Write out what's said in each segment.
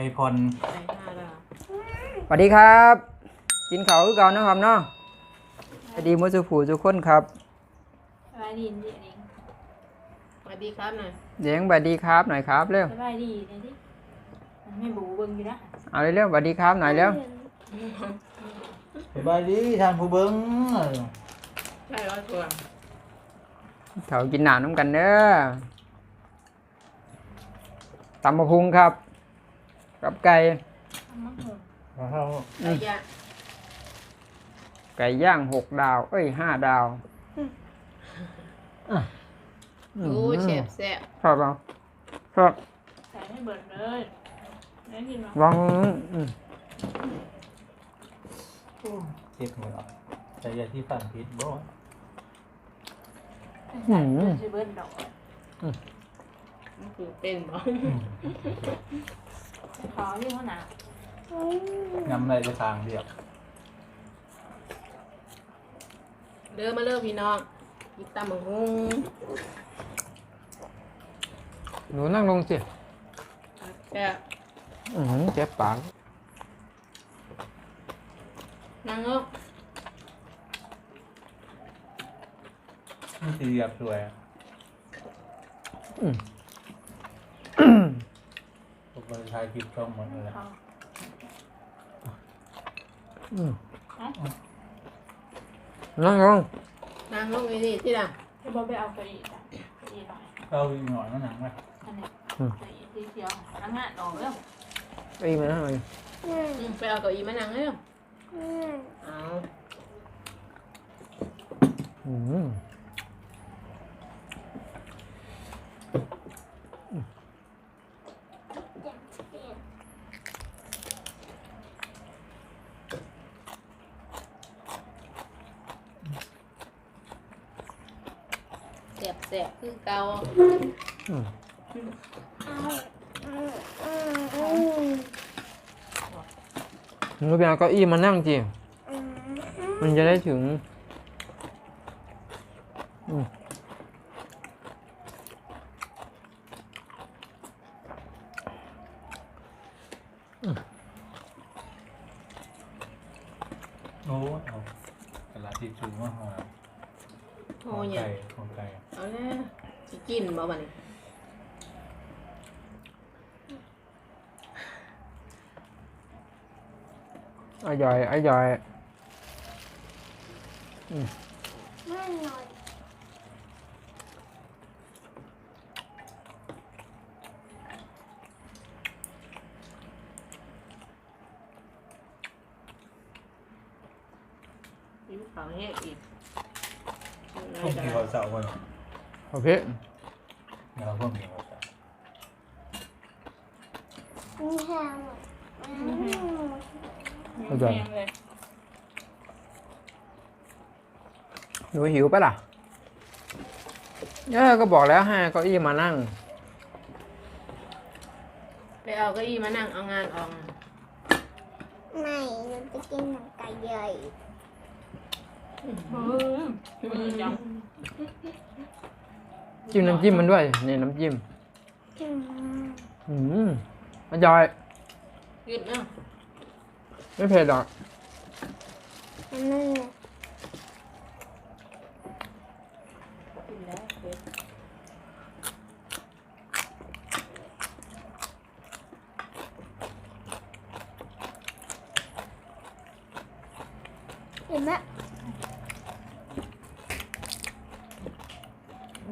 ไก่พรใส่ห้าดาวสวัสดีครับ กินข้าวคือเก่านะครับเนาะสวัสดีมุสุผู้ทุกคนครับสบายดีนี่เองสวัสดีครับหน่อยเดี๋ยวสวัสดีครับหน่อยครับเร็วสบายดีนี่ดิมันไม่บูเบิ่งอยู่นะเอาเร็วๆสวัสดีครับหน่อยเร็วสบายดีท่านผู้เบิ้งใช่ร้อยตัวเขากินหนาวน้ำกันเด้อตำมะพุงครับ กับไก่เอามาเถอะว้าวไก่ย่างไก่ย่างหกดาว เอ้ยห้าดาวโอ้ยแซ่บแซ่บชอบเปล่าชอบใส่ให้เบิดเลยได้ยินไหมวางอืมเจ็บมือออกใส่ยาที่ฟันพิษบ่ใส่เบิดสิเบิดดอกมันคือเป็นบ่ ขอที่เขาหนาน้ำอะไรจะทางเดียวเริ่มมาเริ่มพี่น้องกินตำบักหุ่งหนูนั่งลงสิแซ่บอืมเจ็บปากนั่งเงกนี่คือเรียบสวยพว กเราทายคลิปช่องหมดเลยเขาอืมนั่งลงนั่งลงนี่นี่ที่ละจะบอกไปเอาไปอีกอะไปอีกหน่อยเราอีกหน่อยนั่นหนังไหมอันนี้ไปอีกทีเดียวนั่งงานออกแล้วไปมาหน่อยอืมไปเอาเก้าอี้มานั่งเร็วเอา อืม แซ่บบคือเกาอืมหนูไปเอาเก้าอี้มานั่งจีมันจะได้ถึงโอ้เอากระดาทิชชู่มาหอโอ้ของยไก่ของไก่เอาแล้วสิกินบ่บัดนี้อร่อยอร่อยยิ้มขาวแห้งอีก พวกกินข้าวเสาร์คนโอเคเราพวกกินข้าวเสาร์อร่อยแห้งเลยหนูหิวปะล่ะเออก็บอกแล้วให้เก้าอี้มานั่ง ไปเอาเก้าอี้มานั่งเอางานออก ไม่หนูจะกินหนังไก่ใหญ่เออมือ จังจิ้มน้ำจิ้มมันด้วยนี่น้ำจิ้มอืมอืมอร่อยยืดเนาะไม่เผ็ดหรอกอันนั้นน่ะกินแล้วเผ็ดเห็นไหม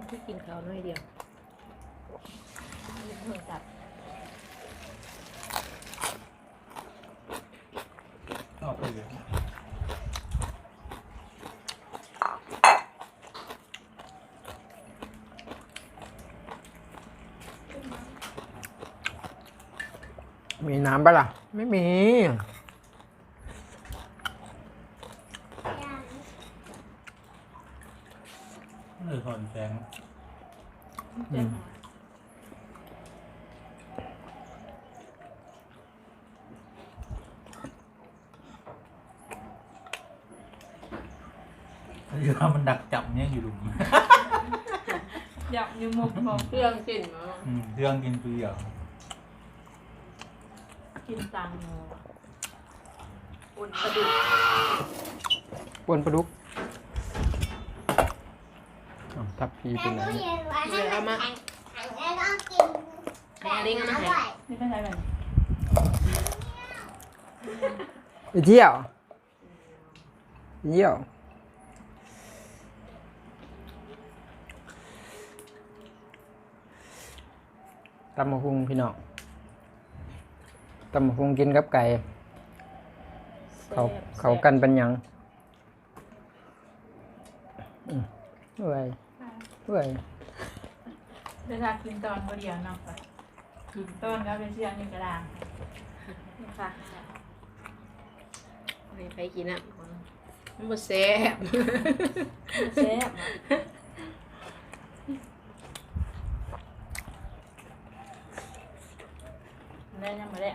มันคือกินเขาวน้อยเดียวมือจับออกไปเลยมีน้ำปะล่ะ ไม่มี เลยถอนแสงเจ็บคือว่ามันดักจับเนี่ยอยู่หลุมอยากยืมมุกบอกเครื่องกินเนาะอืมเครื่องกินเปรี้ยวกินตังหมูอุ่นกระดูกปวนปลาดุก อ้าวทับพีแม่เป็นไหนตู้เนี่ยเย็นไว้ให้มันแข็งแข็งแล้วก็กินแบบนี้ด้วยนี่เป็นอะไรแบบไปเที่ยวไปเที่ยวตำมะฮุงพี่น้องตำมะฮุงกินกับไก่ เขาเขากันเป็นหยังอืมเอ้ ยเอ้ยเวลากินตอนก็เดียวนอกไปกินต้นก็เป็นเสียงนี่กระดางค่ะให้ไปกินอะมันบ่แซ่บเซฟได้ยังไม่ได้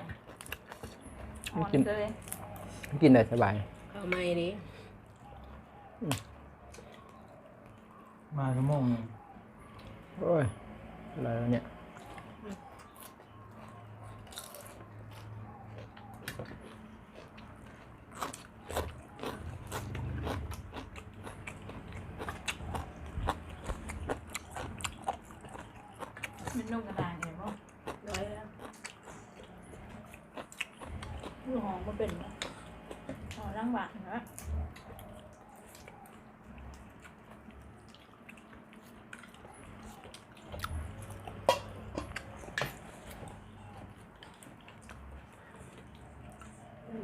อ่อนเลยกินได้สบายเข้าไม่ดิ มาชั่วโมงหนึงโอ้ย อะไรวะเนี่ย มันนุ่มกระดางเห็นป่ะร้อยแล้วลูกหอมมันเป็นอ๋อร่างหวานนะ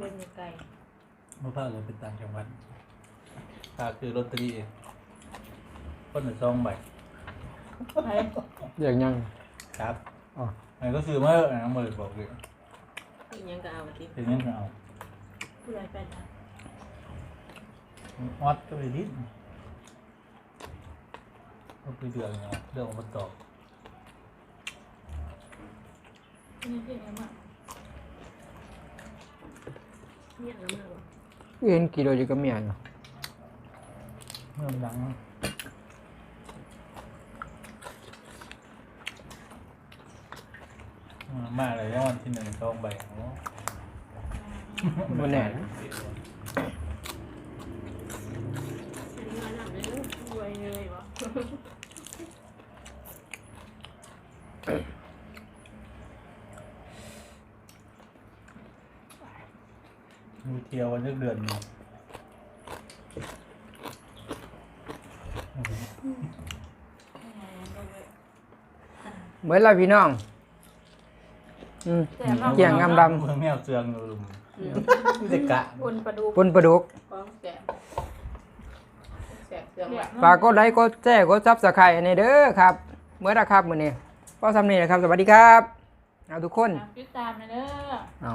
เล่นอยู่ไกลเมื่อพาเราไปต่างจังหวัดพาคือลอตเตอรี่เองคนละซองใบไปเรียกยัง ครับอ๋อมันก็คือเมื่อน้ำมือบอกเลยอีหยังก็เอาติเป็นเงี้ยเอาผู้ใดเป็นนะออดก็ไปดิ้นก็ไปเดือดเนาะเรื่องมาตอบ นี่ที่ไหนมา เนี่ยแล้วมาบ่เห็นกิโลอยู่กับเมียอยู่เมื่อมันดังเนาะอืมมาเลยวันที่หนึ่งซองใบเนาะมันแน่นะมาหนักเลยเด้อรวยเลยวะ มี เที่ยววันเดือนเดือนหนึงเหมือนเราพี่น้อง อืมเกี่ยงงามดำ เมืองแมวเสืองลุมมีแต่กะอุ่นปลาดูปนปลาดุกฟ้องแซ่บแซ่บเครื่องหวานฝากกดไลค์กดแชร์กดซับสไครต์ในเด้อครับเมื่อนะครับมื้อนี้ก็สำนี้นะครับ สวัสดีครับ เอาทุกคน ติดตามนะเด้อ เอา